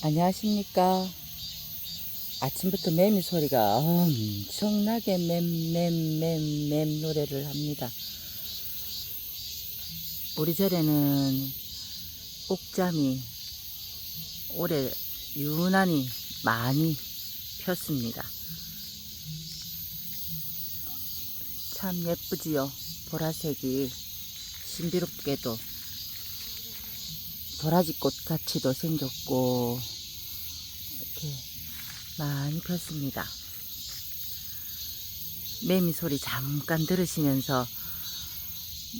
안녕하십니까. 아침부터 매미 소리가 엄청나게 맴맴맴맴 노래를 합니다. 우리 절에는 옥잠이 올해 유난히 많이 폈습니다. 참 예쁘지요. 보라색이 신비롭게도 도라지꽃 같이도 생겼고 이렇게 많이 폈습니다. 매미 소리 잠깐 들으시면서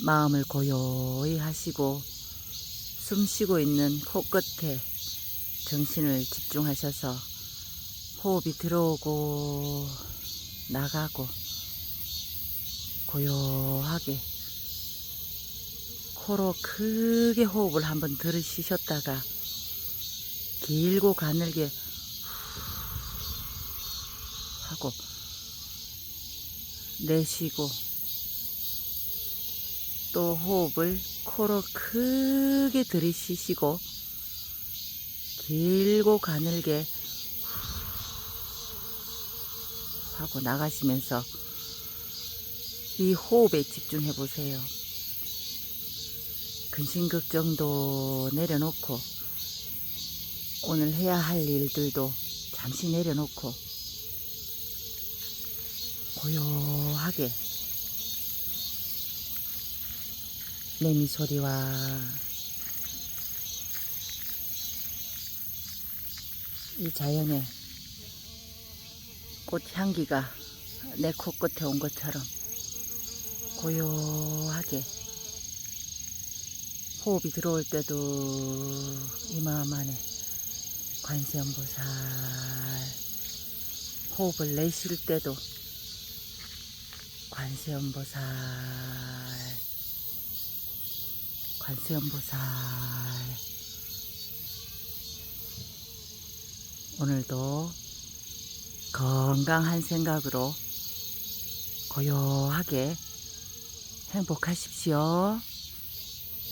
마음을 고요히 하시고 숨 쉬고 있는 코끝에 정신을 집중하셔서 호흡이 들어오고 나가고 고요하게 코로 크게 호흡을 한번 들으시셨다가 길고 가늘게 후 하고 내쉬고 또 호흡을 코로 크게 들이쉬시고 길고 가늘게 후 하고 나가시면서 이 호흡에 집중해 보세요. 근심걱정도 내려놓고 오늘 해야 할 일들도 잠시 내려놓고 고요하게 매미 소리와 이 자연의 꽃 향기가 내 코끝에 온 것처럼 고요하게 호흡이 들어올 때도 이마만에 관세음보살 호흡을 내쉴 때도 관세음보살 관세음보살 오늘도 건강한 생각으로 고요하게 행복하십시오.